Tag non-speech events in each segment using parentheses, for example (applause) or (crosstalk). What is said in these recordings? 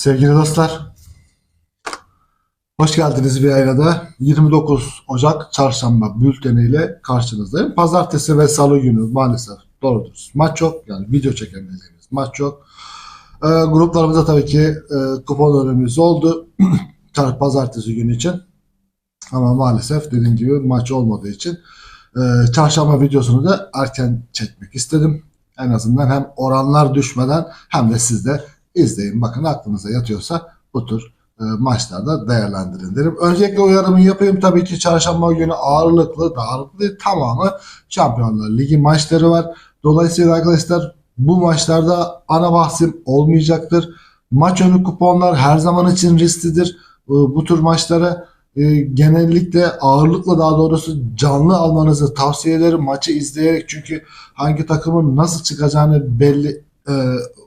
Sevgili dostlar, hoş geldiniz bir ayına da 29 Ocak Çarşamba bülteniyle karşınızdayım. Pazartesi ve Salı günü maalesef doğrudur. Maç yok yani video çekemeyeceğimiz maç yok. Ee, gruplarımızda tabii ki e, kupon önümüz oldu (clears throat) Pazartesi günü için. Ama maalesef dediğim gibi maç olmadığı için e, çarşamba videosunu da erken çekmek istedim. En azından hem oranlar düşmeden hem de siz de izleyin. Bakın aklınıza yatıyorsa bu tür e, maçlarda değerlendirin derim. Öncelikle uyarımı yapayım. Tabii ki çarşamba günü ağırlıklı, ağırlıklı tamamı Şampiyonlar Ligi maçları var. Dolayısıyla arkadaşlar bu maçlarda ana bahsim olmayacaktır. Maç önü kuponlar her zaman için risklidir. E, Bu tür maçlara e, genellikle ağırlıkla daha doğrusu canlı almanızı tavsiye ederim. Maçı izleyerek çünkü hangi takımın nasıl çıkacağını belli e,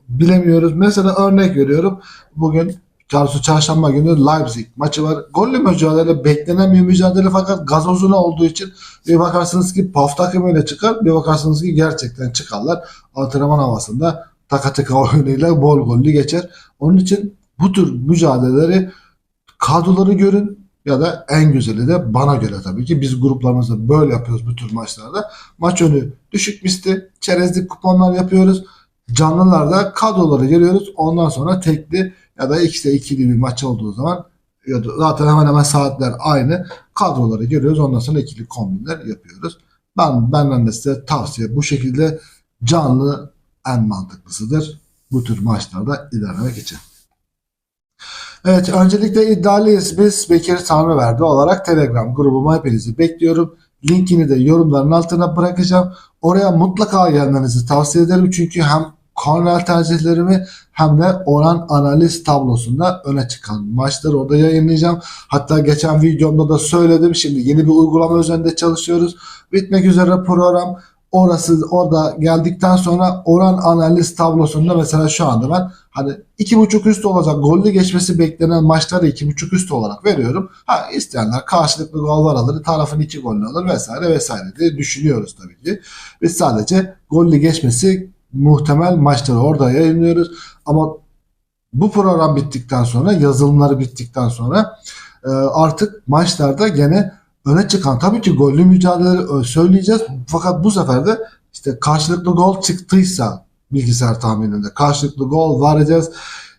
bilemiyoruz. Mesela örnek veriyorum. Bugün Çarşı Çarşamba günü Leipzig maçı var. Gollü mücadele beklenen bir mücadele fakat gazozuna olduğu için bir bakarsınız ki paf takımıyla çıkar bir bakarsınız ki gerçekten çıkarlar. Antrenman havasında taka taka (laughs) oyunuyla bol gollü geçer. Onun için bu tür mücadeleleri kadroları görün ya da en güzeli de bana göre tabii ki biz gruplarımızda böyle yapıyoruz bu tür maçlarda. Maç önü düşük misli çerezlik kuponlar yapıyoruz. Canlılarda kadroları geliyoruz. Ondan sonra tekli ya da ikisi ikili bir maç olduğu zaman ya da zaten hemen hemen saatler aynı. Kadroları görüyoruz. Ondan sonra ikili kombinler yapıyoruz. Ben benden de size tavsiye bu şekilde canlı en mantıklısıdır. Bu tür maçlarda ilerlemek için. Evet öncelikle iddialıyız biz Bekir Tanrıverdi olarak Telegram grubuma hepinizi bekliyorum. Linkini de yorumların altına bırakacağım. Oraya mutlaka gelmenizi tavsiye ederim. Çünkü hem kornel tercihlerimi hem de oran analiz tablosunda öne çıkan maçları orada yayınlayacağım. Hatta geçen videomda da söyledim. Şimdi yeni bir uygulama üzerinde çalışıyoruz. Bitmek üzere program. Orası orada geldikten sonra oran analiz tablosunda mesela şu anda ben hani iki buçuk üst olacak gollü geçmesi beklenen maçları iki buçuk üst olarak veriyorum. Ha isteyenler karşılıklı gol alır, tarafın iki golünü alır vesaire vesaire diye düşünüyoruz tabii ki. Biz sadece gollü geçmesi muhtemel maçları orada yayınlıyoruz. Ama bu program bittikten sonra yazılımları bittikten sonra e, artık maçlarda gene öne çıkan tabii ki gollü mücadeleleri söyleyeceğiz. Fakat bu sefer de işte karşılıklı gol çıktıysa bilgisayar tahmininde karşılıklı gol vereceğiz.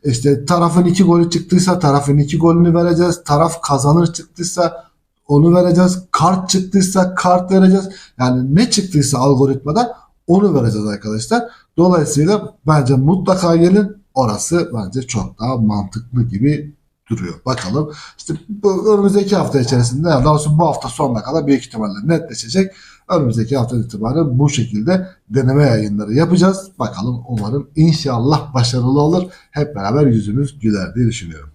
İşte tarafın iki golü çıktıysa tarafın iki golünü vereceğiz. Taraf kazanır çıktıysa onu vereceğiz. Kart çıktıysa kart vereceğiz. Yani ne çıktıysa algoritmada onu vereceğiz arkadaşlar. Dolayısıyla bence mutlaka gelin. Orası bence çok daha mantıklı gibi duruyor. Bakalım. İşte bu önümüzdeki hafta içerisinde daha doğrusu bu hafta sonuna kadar büyük ihtimalle netleşecek. Önümüzdeki hafta itibaren bu şekilde deneme yayınları yapacağız. Bakalım umarım inşallah başarılı olur. Hep beraber yüzümüz güler diye düşünüyorum.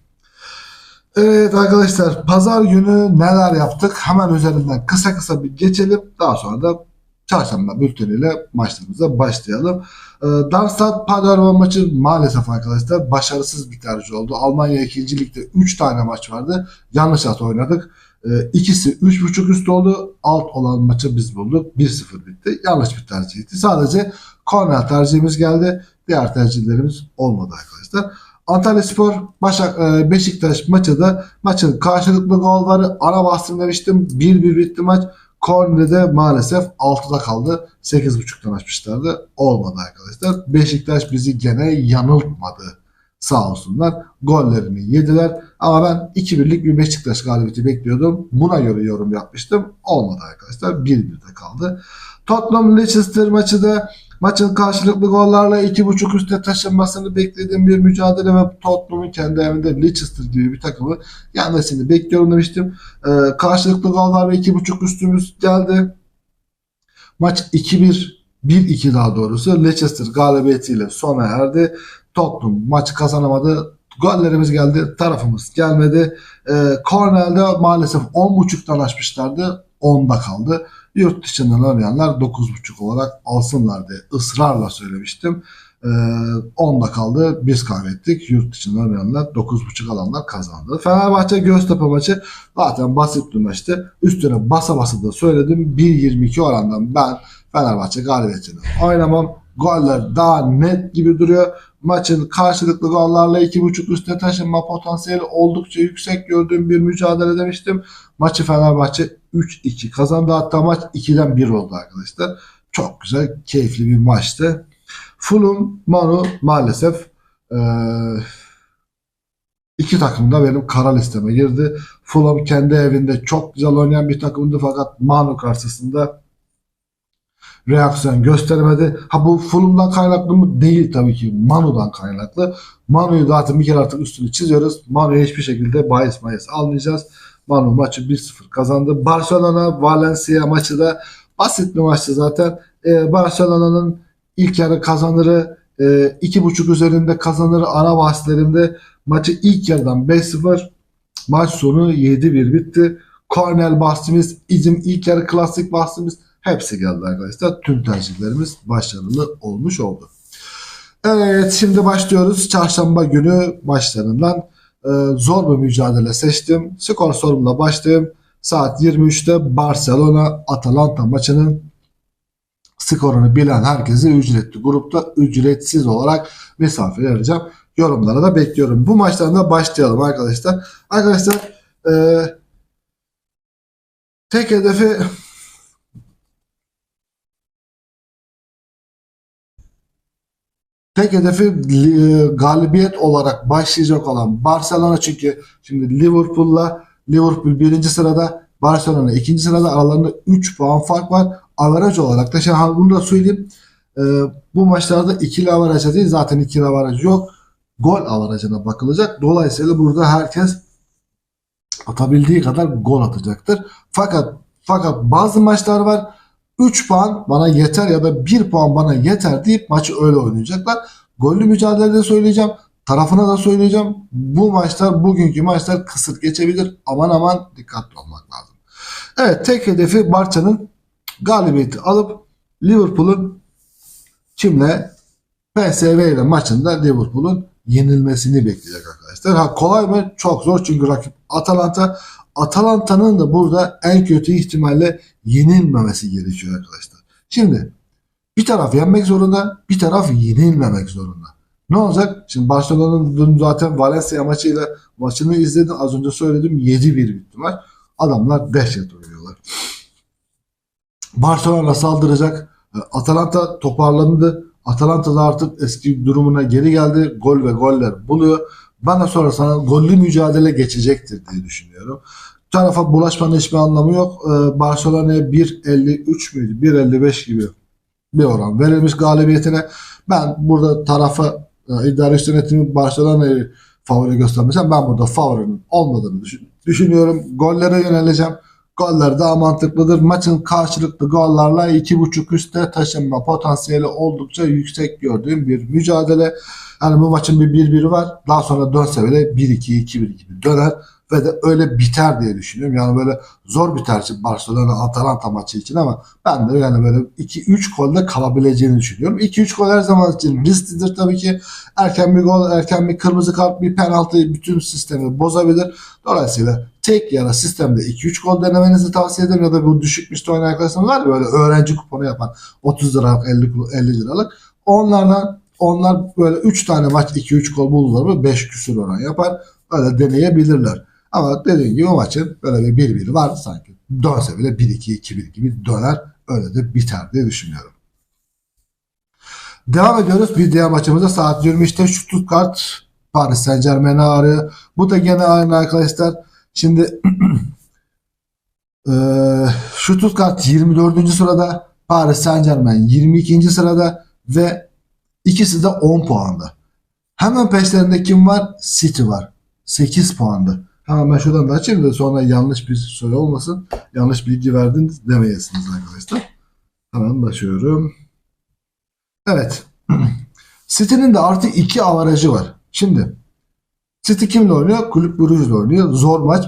Evet arkadaşlar pazar günü neler yaptık? Hemen üzerinden kısa kısa bir geçelim. Daha sonra da çarşamba bülteniyle maçlarımıza başlayalım. Ee, Darmstadt Paderborn maçı maalesef arkadaşlar başarısız bir tercih oldu. Almanya 2. Lig'de 3 tane maç vardı. Yanlış at oynadık. Ee, ikisi 3.5 üst oldu. Alt olan maçı biz bulduk. 1-0 bitti. Yanlış bir tercihti. Sadece korner tercihimiz geldi. Diğer tercihlerimiz olmadı arkadaşlar. Antalya Spor Başak, e, Beşiktaş maçı da maçın karşılıklı gol var. Ara bastım demiştim. 1-1 bitti maç. Korne'de maalesef 6'da kaldı. 8.5'tan açmışlardı. Olmadı arkadaşlar. Beşiktaş bizi gene yanıltmadı. Sağ olsunlar. Gollerini yediler. Ama ben 2-1'lik bir Beşiktaş galibiyeti bekliyordum. Buna göre yorum yapmıştım. Olmadı arkadaşlar. 1-1'de kaldı. Tottenham Leicester maçı da maçın karşılıklı gollarla 2.5 üste taşınmasını beklediğim bir mücadele ve Tottenham'ın kendi evinde Leicester gibi bir takımı yenmesini bekliyorum demiştim. Ee, karşılıklı gollar ve 2.5 üstümüz geldi. Maç 2-1 1-2 daha doğrusu Leicester galibiyetiyle sona erdi. Tottenham maçı kazanamadı. Gollerimiz geldi. Tarafımız gelmedi. Ee, Cornell'de maalesef 10.5'tan açmışlardı. 10'da kaldı. Yurt dışından oynayanlar 9.5 olarak alsınlar diye ısrarla söylemiştim. Ee, 10'da kaldı. Biz kaybettik. Yurt dışından oynayanlar 9.5 alanlar kazandı. Fenerbahçe Göztepe maçı zaten basit bir maçtı. Üstüne basa basa da söyledim. 1.22 orandan ben Fenerbahçe galibiyetini oynamam. Goller daha net gibi duruyor. Maçın karşılıklı gollarla 2.5 üste taşınma potansiyeli oldukça yüksek gördüğüm bir mücadele demiştim. Maçı Fenerbahçe 3-2 kazandı. Hatta maç 2'den 1 oldu arkadaşlar. Çok güzel, keyifli bir maçtı. Fulham, Manu maalesef eee iki takım da benim kara listeme girdi. Fulham kendi evinde çok güzel oynayan bir takımdı fakat Manu karşısında reaksiyon gösteremedi. Ha bu Fulham'dan kaynaklı mı? Değil tabii ki. Manu'dan kaynaklı. Manu'yu zaten bir kere artık üstünü çiziyoruz. Manu'ya hiçbir şekilde bahis mayıs almayacağız. Manu maçı 1-0 kazandı. Barcelona Valencia maçı da basit bir maçtı zaten. Ee, Barcelona'nın ilk yarı kazanırı e, 2.5 üzerinde kazanırı ana bahslerinde maçı ilk yarıdan 5-0 maç sonu 7-1 bitti. Cornell bahsimiz, izim ilk yarı klasik bahsimiz hepsi geldi arkadaşlar. Tüm tercihlerimiz başarılı olmuş oldu. Evet şimdi başlıyoruz. Çarşamba günü maçlarından e, zor bir mücadele seçtim. Skor sorumla başlayayım. Saat 23'te Barcelona Atalanta maçının skorunu bilen herkese ücretli grupta ücretsiz olarak misafir edeceğim. Yorumlara da bekliyorum. Bu maçtan da başlayalım arkadaşlar. Arkadaşlar e, tek hedefi tek hedefi e, galibiyet olarak başlayacak olan Barcelona çünkü şimdi Liverpool'la Liverpool birinci sırada Barcelona ikinci sırada aralarında 3 puan fark var. Averaj olarak da şimdi bunu da söyleyeyim. E, bu maçlarda ikili averaja değil zaten ikili averaj yok. Gol averajına bakılacak. Dolayısıyla burada herkes atabildiği kadar gol atacaktır. Fakat fakat bazı maçlar var 3 puan bana yeter ya da 1 puan bana yeter deyip maçı öyle oynayacaklar. Gollü mücadelede söyleyeceğim. Tarafına da söyleyeceğim. Bu maçlar bugünkü maçlar kısıt geçebilir. Aman aman dikkatli olmak lazım. Evet tek hedefi Barça'nın galibiyeti alıp Liverpool'un kimle PSV ile maçında Liverpool'un yenilmesini bekleyecek arkadaşlar. Ha kolay mı? Çok zor çünkü rakip Atalanta. Atalanta'nın da burada en kötü ihtimalle yenilmemesi gerekiyor arkadaşlar. Şimdi bir taraf yenmek zorunda, bir taraf yenilmemek zorunda. Ne olacak? Şimdi Barcelona'nın dün zaten Valencia maçıyla maçını izledim. Az önce söyledim 7-1 bitti maç. Adamlar dehşet oynuyorlar. Barcelona saldıracak. Atalanta toparlandı. Atalanta da artık eski durumuna geri geldi. Gol ve goller buluyor. Bana sorarsan gollü mücadele geçecektir diye düşünüyorum. Bu tarafa bulaşmanın hiçbir anlamı yok. Ee, Barcelona'ya 1.53 müydü? 1.55 gibi bir oran verilmiş galibiyetine. Ben burada tarafa e, idare üst yönetimi Barcelona'yı favori göstermişim. Ben burada favorinin olmadığını düşün- düşünüyorum. Gollere yöneleceğim. Goller daha mantıklıdır. Maçın karşılıklı gollarla 2.5 üstte taşınma potansiyeli oldukça yüksek gördüğüm bir mücadele. Yani bu maçın bir 1-1'i var. Daha sonra dönse bile 1-2, 2-1 gibi döner ve de öyle biter diye düşünüyorum. Yani böyle zor bir tercih Barcelona Atalanta maçı için ama ben de yani böyle 2-3 golde kalabileceğini düşünüyorum. 2-3 gol her zaman için risklidir tabii ki. Erken bir gol, erken bir kırmızı kart, bir penaltı bütün sistemi bozabilir. Dolayısıyla tek yana sistemde 2-3 gol denemenizi tavsiye ederim ya da bu düşük müstü oynayan arkadaşlarım var ya böyle öğrenci kuponu yapan 30 liralık 50, 50 liralık onlardan onlar böyle 3 tane maç 2-3 gol buldular mı 5 küsur oran yapar. Öyle deneyebilirler. Ama dediğim gibi o maçın böyle bir 1-1 var sanki. Dönse bile 1-2, 2-1 gibi döner. Öyle de biter diye düşünüyorum. Devam ediyoruz. Bir diğer maçımızda saat 23'te Stuttgart Paris Saint Germain'i arıyor. Bu da gene aynı arkadaşlar. Şimdi eee (clears throat) Stuttgart 24. sırada Paris Saint Germain 22. sırada ve ikisi de 10 puanda. Hemen peşlerinde kim var? City var. 8 puanda. Hemen ben şuradan da açayım da sonra yanlış bir soru olmasın. Yanlış bilgi verdiniz demeyesiniz arkadaşlar. Hemen başlıyorum. Evet. (clears throat) City'nin de artı 2 avarajı var. Şimdi City kimle oynuyor? Kulüp Brugge'le oynuyor. Zor maç.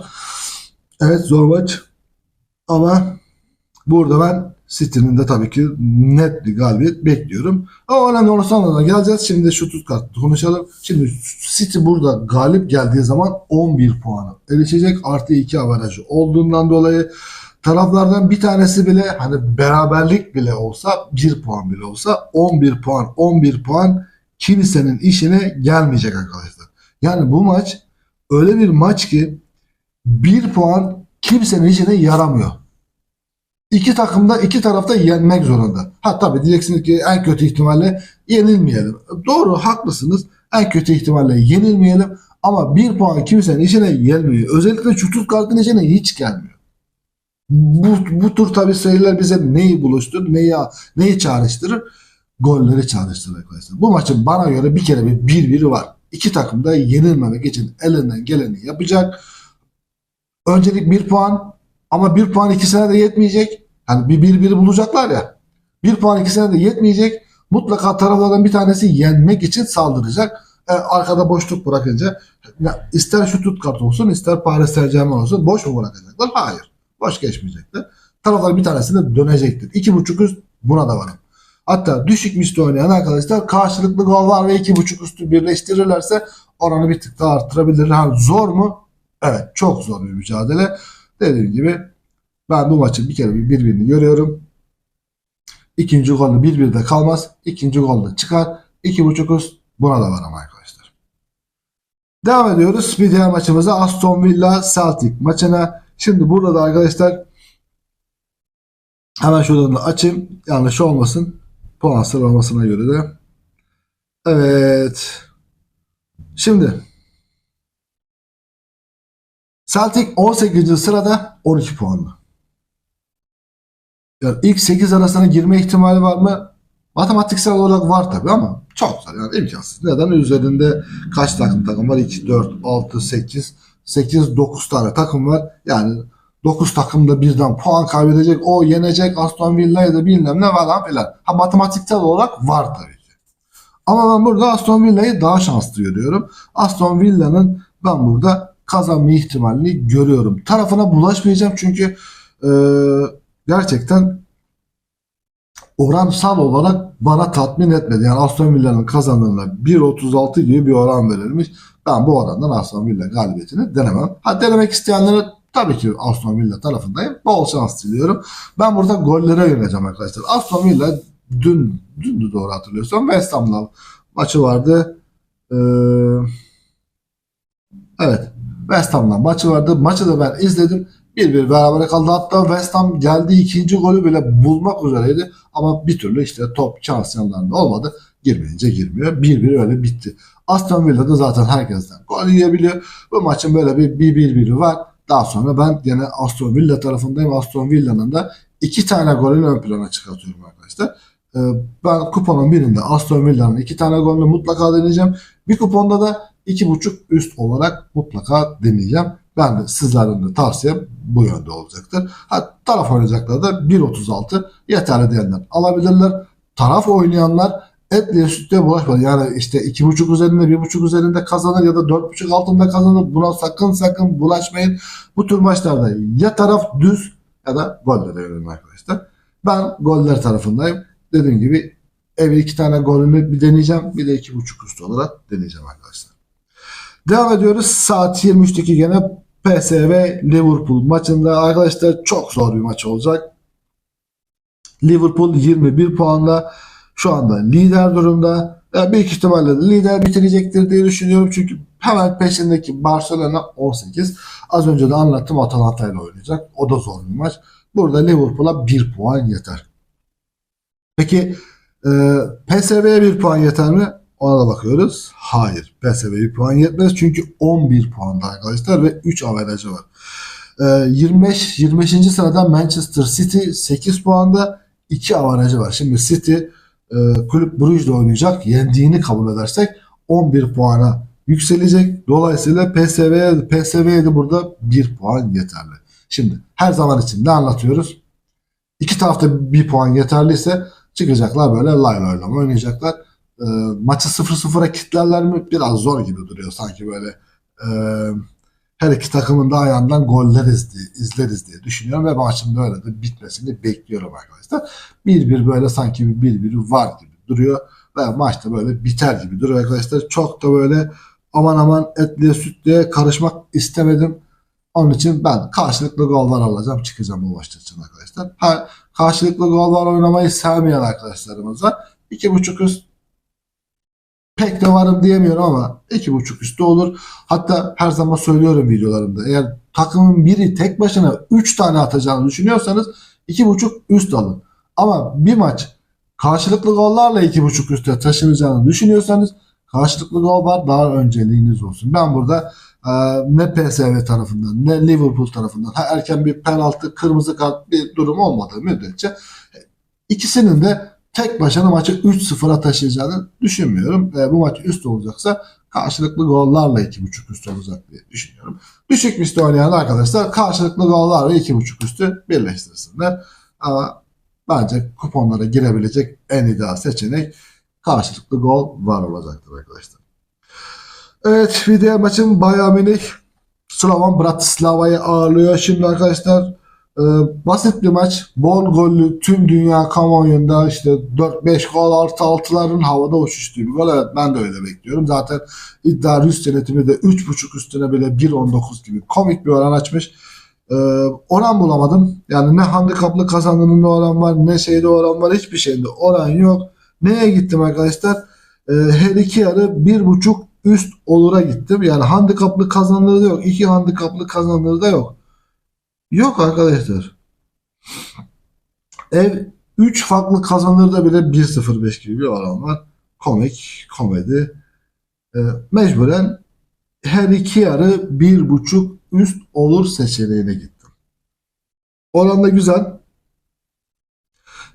Evet zor maç. Ama burada ben City'nin de tabii ki net bir galibiyet bekliyorum. Ama önemli olan sonra da geleceğiz. Şimdi şu Stuttgart'ta konuşalım. Şimdi City burada galip geldiği zaman 11 puanı erişecek. Artı 2 avarajı olduğundan dolayı taraflardan bir tanesi bile hani beraberlik bile olsa 1 puan bile olsa 11 puan 11 puan kimsenin işine gelmeyecek arkadaşlar. Yani bu maç öyle bir maç ki bir puan kimsenin işine yaramıyor. İki takımda iki tarafta yenmek zorunda. Ha tabii diyeceksiniz ki en kötü ihtimalle yenilmeyelim. Doğru haklısınız. En kötü ihtimalle yenilmeyelim. Ama bir puan kimsenin işine gelmiyor. Özellikle şu Stuttgart'ın işine hiç gelmiyor. Bu, bu tur tabii sayılar bize neyi buluşturur, neyi, neyi çağrıştırır? Golleri çağrıştırır arkadaşlar. Bu maçın bana göre bir kere bir bir biri var. İki takım da yenilmemek için elinden geleni yapacak. Öncelik bir puan ama bir puan ikisine de yetmeyecek. Hani bir bir biri bulacaklar ya. Bir puan ikisine de yetmeyecek. Mutlaka taraflardan bir tanesi yenmek için saldıracak. E, arkada boşluk bırakınca ya ister Stuttgart olsun ister Paris Saint Germain olsun boş mu bırakacaklar? Hayır. Boş geçmeyecekler. Taraflar bir tanesine dönecektir. İki buçuk üst buna da varım. Hatta düşük misli oynayan arkadaşlar karşılıklı gol var ve iki buçuk üstü birleştirirlerse oranı bir tık daha arttırabilir. Ha, zor mu? Evet çok zor bir mücadele. Dediğim gibi ben bu maçın bir kere bir birbirini görüyorum. İkinci golü bir bir de kalmaz. İkinci golü çıkar. İki buçuk üst buna da var arkadaşlar. Devam ediyoruz. Bir diğer maçımıza Aston Villa Celtic maçına. Şimdi burada da arkadaşlar hemen şuradan da açayım. Yanlış olmasın. Puan sıralamasına göre de. Evet. Şimdi Celtic 18. sırada 12 puanlı. Yani ilk 8 arasına girme ihtimali var mı? Matematiksel olarak var tabi ama çok zor yani imkansız. Neden? Üzerinde kaç takım takım var? 2, 4, 6, 8, 8, 9 tane takım var. Yani 9 takım da birden puan kaybedecek. O yenecek Aston Villa'yı da bilmem ne falan filan. Ha matematiksel olarak var tabii ki. Ama ben burada Aston Villa'yı daha şanslı görüyorum. Aston Villa'nın ben burada kazanma ihtimalini görüyorum. Tarafına bulaşmayacağım çünkü e, gerçekten oransal olarak bana tatmin etmedi. Yani Aston Villa'nın kazandığına 1.36 gibi bir oran verilmiş. Ben bu orandan Aston Villa galibiyetini denemem. Ha denemek isteyenlere tabii ki Aston Villa tarafındayım. Bol şans diliyorum. Ben burada gollere yöneleceğim arkadaşlar. Aston Villa dün, dün doğru hatırlıyorsam West Ham'la maçı vardı. Ee, evet. West Ham'la maçı vardı. Maçı da ben izledim. Bir bir beraber kaldı. Hatta West Ham geldiği ikinci golü bile bulmak üzereydi. Ama bir türlü işte top şans yanlarında olmadı. Girmeyince girmiyor. Bir bir öyle bitti. Aston Villa'da zaten herkesten gol yiyebiliyor. Bu maçın böyle bir bir bir biri var. Daha sonra ben yine Aston Villa tarafındayım. Aston Villa'nın da iki tane golünü ön plana çıkartıyorum arkadaşlar. Ee, ben kuponun birinde Aston Villa'nın iki tane golünü mutlaka deneyeceğim. Bir kuponda da iki buçuk üst olarak mutlaka deneyeceğim. Ben de sizlerin de tavsiyem bu yönde olacaktır. Ha, taraf oynayacaklar da 1.36 yeterli diyenler alabilirler. Taraf oynayanlar etliye sütlüye bulaşmadı. Yani işte 2.5 üzerinde 1.5 üzerinde kazanır ya da 4.5 altında kazanır. Buna sakın sakın bulaşmayın. Bu tür maçlarda ya taraf düz ya da gollere yönelin arkadaşlar. Ben goller tarafındayım. Dediğim gibi ev iki tane golünü bir deneyeceğim. Bir de 2.5 üstü olarak deneyeceğim arkadaşlar. Devam ediyoruz. Saat 23'teki gene PSV Liverpool maçında arkadaşlar çok zor bir maç olacak. Liverpool 21 puanla şu anda lider durumda. Yani büyük ihtimalle de lider bitirecektir diye düşünüyorum. Çünkü hemen peşindeki Barcelona 18. Az önce de anlattım Atalanta ile oynayacak. O da zor bir maç. Burada Liverpool'a 1 puan yeter. Peki e, PSV'ye 1 puan yeter mi? Ona da bakıyoruz. Hayır. PSV 1 puan yetmez. Çünkü 11 puanda arkadaşlar ve 3 averajı var. E, 25 25. sırada Manchester City 8 puanda 2 averajı var. Şimdi City e, kulüp Bruges ile oynayacak. Yendiğini kabul edersek 11 puana yükselecek. Dolayısıyla PSV'ye PSV'ye de burada 1 puan yeterli. Şimdi her zaman için ne anlatıyoruz? İki tarafta bir puan yeterliyse çıkacaklar böyle lay oynayacaklar. E, maçı 0-0'a kitlerler mi? Biraz zor gibi duruyor sanki böyle. E, her iki takımın da ayağından goller izli, izleriz diye düşünüyorum ve maçın böyle de bitmesini bekliyorum arkadaşlar. Bir bir böyle sanki bir bir var gibi duruyor ve maçta böyle biter gibi duruyor arkadaşlar. Çok da böyle aman aman etliye sütlüye karışmak istemedim. Onun için ben karşılıklı gollar alacağım çıkacağım bu maçta için arkadaşlar. Ha, karşılıklı gollar oynamayı sevmeyen arkadaşlarımız var. 2.5 üst pek de varım diyemiyorum ama 2.5 üstü olur. Hatta her zaman söylüyorum videolarımda. Eğer takımın biri tek başına 3 tane atacağını düşünüyorsanız 2.5 üst alın. Ama bir maç karşılıklı gollarla 2.5 üste taşınacağını düşünüyorsanız karşılıklı gol var daha önceliğiniz olsun. Ben burada e, ne PSV tarafından ne Liverpool tarafından ha, erken bir penaltı kırmızı kart bir durum olmadığı müddetçe ikisinin de tek başına maçı 3-0'a taşıyacağını düşünmüyorum. E, bu maç üst olacaksa karşılıklı gollarla 2.5 üst olacak diye düşünüyorum. Düşük misli oynayan arkadaşlar karşılıklı gollarla 2.5 üstü birleştirsinler. Ama bence kuponlara girebilecek en ideal seçenek karşılıklı gol var olacaktır arkadaşlar. Evet bir diğer maçın Bayern Münih Slovan Bratislava'yı ağırlıyor. Şimdi arkadaşlar e, basit bir maç. Bol gollü tüm dünya kamuoyunda işte 4-5 gol artı 6'ların havada uçuştuğu bir gol. Evet ben de öyle bekliyorum. Zaten iddia üst yönetimi de 3.5 üstüne bile 1.19 gibi komik bir oran açmış. E, oran bulamadım. Yani ne handikaplı kazandığında oran var ne şeyde oran var hiçbir şeyde oran yok. Neye gittim arkadaşlar? E, her iki yarı bir buçuk üst olura gittim. Yani handikaplı kazanları da yok. iki handikaplı kazanları da yok. Yok arkadaşlar. Ev 3 farklı kazanırda bile 1.05 gibi bir oran var. Komik, komedi. E, mecburen her iki yarı 1.5 üst olur seçeneğine gittim. Oran da güzel.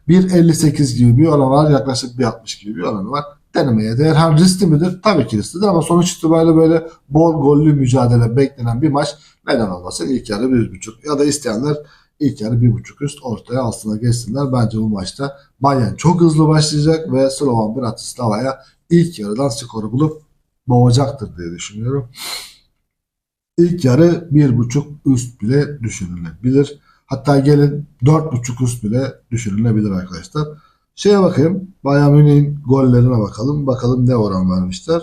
1.58 gibi bir oran var. Yaklaşık 1.60 gibi bir oran var. Denemeye değer. Hem riskli midir? Tabii ki risklidir ama sonuç itibariyle böyle bol gollü mücadele beklenen bir maç neden olmasın? İlk yarı 1.5 ya da isteyenler ilk yarı 1.5 üst ortaya aslında geçsinler. Bence bu maçta Bayern çok hızlı başlayacak ve Slovan Bratislava'ya ilk yarıdan skoru bulup boğacaktır diye düşünüyorum. İlk yarı 1.5 üst bile düşünülebilir. Hatta gelin 4.5 üst bile düşünülebilir arkadaşlar. Şeye bakayım. Bayern Münih'in gollerine bakalım. Bakalım ne oran vermişler.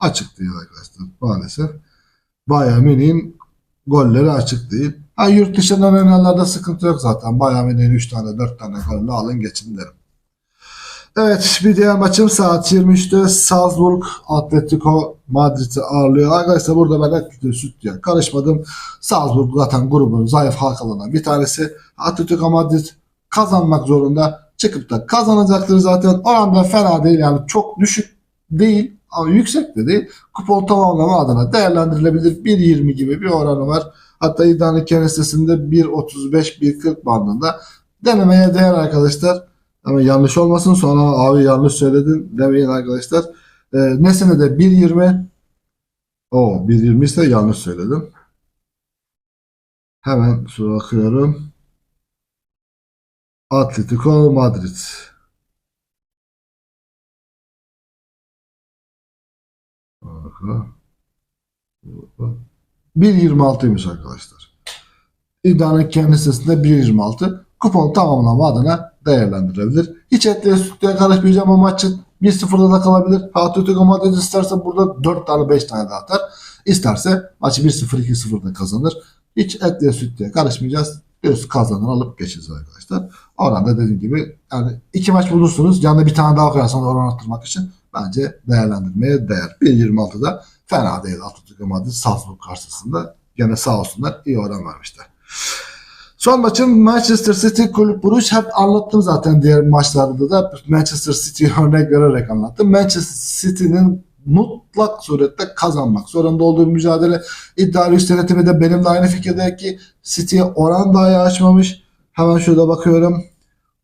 Açık değil arkadaşlar maalesef. Bayern Münih'in golleri açık değil. Ha, yurt dışından oynayanlarda sıkıntı yok zaten. Bayern Münih'in 3 tane 4 tane golünü alın geçin derim. Evet bir diğer maçım saat 23'te Salzburg Atletico Madrid'i ağırlıyor. Arkadaşlar burada ben Atletico süt diye karışmadım. Salzburg zaten grubun zayıf halkalarından bir tanesi. Atletico Madrid kazanmak zorunda. Çıkıp da kazanacaktır zaten. Oran da fena değil yani çok düşük değil ama yüksek de değil. Kupon tamamlama adına değerlendirilebilir. 1.20 gibi bir oranı var. Hatta iddianın kenesesinde 1.35-1.40 bandında denemeye değer arkadaşlar. Ama yanlış olmasın sonra abi yanlış söyledin demeyin arkadaşlar. Ee, nesine de 1.20 o 1.20 ise yanlış söyledim. Hemen şu bakıyorum. Atletico Madrid. Bakın. 1.26'ymış arkadaşlar. İddianın kendi sitesinde 1.26. Kupon tamamlama adına değerlendirebilir. Hiç etliye sütlüye karışmayacağım o maçın 1-0'da da kalabilir. Atletico Madrid isterse burada 4 tane 5 tane de atar. İsterse maçı 1-0 2-0'da kazanır. Hiç etliye sütlüye karışmayacağız. Göz kazanan alıp geçeceğiz arkadaşlar. Oranda dediğim gibi yani iki maç bulursunuz. Yanına bir tane daha koyarsanız oran arttırmak için bence değerlendirmeye değer. 1.26'da fena değil Atletico Madrid Salzburg karşısında. Gene sağ olsunlar iyi oran vermişler. Son maçım Manchester City Kulüp Buruş. Hep anlattım zaten diğer maçlarda da Manchester City'yi (laughs) örnek vererek anlattım. Manchester City'nin mutlak surette kazanmak zorunda olduğu mücadele. İddialı üst yönetimi de benimle aynı fikirde ki City'ye oran dahi açmamış. Hemen şurada bakıyorum.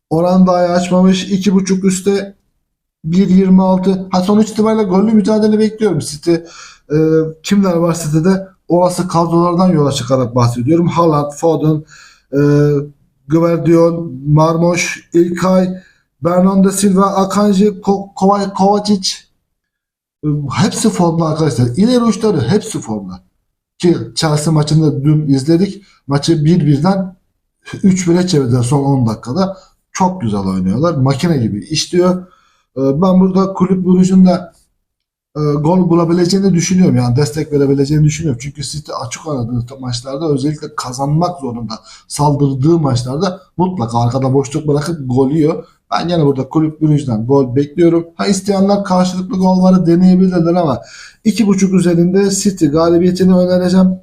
Oran dahi açmamış. 2.5 üstte 1.26. Ha sonuç itibariyle gollü mücadele bekliyorum. City e, kimler var City'de? Olası kadrolardan yola çıkarak bahsediyorum. Haaland, Foden, e, Gvardiol, Marmoş, İlkay, Bernardo Silva, Akanji, Ko- Kovac- Kovacic e, hepsi formda arkadaşlar. İleri uçları hepsi formda. Ki Chelsea maçında dün izledik. Maçı 1-1'den 3-1'e çevirdiler son 10 dakikada. Çok güzel oynuyorlar. Makine gibi işliyor. E, ben burada kulüp Brugge'un gol bulabileceğini düşünüyorum. Yani destek verebileceğini düşünüyorum. Çünkü City açık oynadığı maçlarda özellikle kazanmak zorunda. Saldırdığı maçlarda mutlaka arkada boşluk bırakıp gol yiyor. Ben yine burada kulüp Brugge'den gol bekliyorum. Ha isteyenler karşılıklı golları deneyebilirler ama 2.5 üzerinde City galibiyetini önereceğim.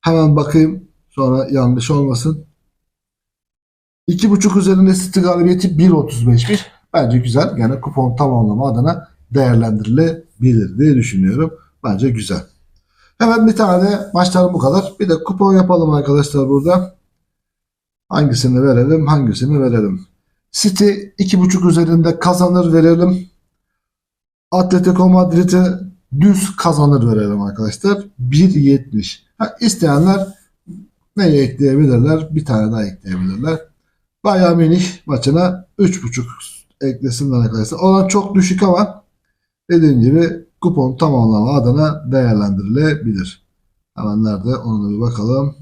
Hemen bakayım. Sonra yanlış olmasın. 2.5 üzerinde City galibiyeti 1.35'miş. Bence güzel. Gene kupon tamamlama adına değerlendirilebilir diye düşünüyorum. Bence güzel. Hemen bir tane maçlarım bu kadar. Bir de kupon yapalım arkadaşlar burada. Hangisini verelim? Hangisini verelim? City 2.5 üzerinde kazanır verelim. Atletico Madrid'e düz kazanır verelim arkadaşlar. 1.70. Ha, isteyenler ekleyebilirler? Bir tane daha ekleyebilirler. Bayern Münih maçına 3.5 eklesinler arkadaşlar. Olan çok düşük ama dediğim gibi kupon tamamlama adına değerlendirilebilir. Hemen nerede? Ona da bir bakalım.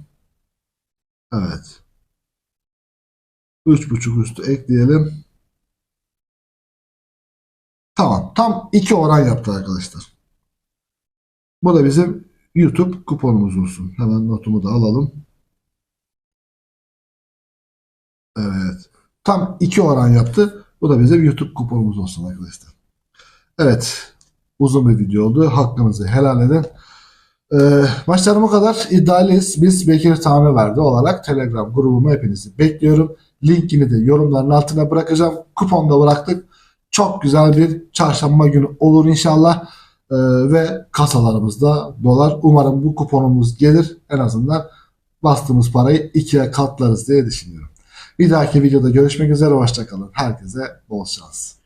Evet. 3.5 üstü ekleyelim. Tamam. Tam 2 oran yaptı arkadaşlar. Bu da bizim YouTube kuponumuz olsun. Hemen notumu da alalım. Evet. Tam 2 oran yaptı. Bu da bizim YouTube kuponumuz olsun arkadaşlar. Evet. Uzun bir video oldu. Hakkınızı helal edin. Ee, maçlarım o kadar. İddialıyız. Biz Bekir Tami verdi olarak Telegram grubuma hepinizi bekliyorum. Linkini de yorumların altına bırakacağım. Kuponda bıraktık. Çok güzel bir çarşamba günü olur inşallah. Ee, ve kasalarımızda dolar. Umarım bu kuponumuz gelir. En azından bastığımız parayı ikiye katlarız diye düşünüyorum. Bir dahaki videoda görüşmek üzere. Hoşçakalın. Herkese bol şans.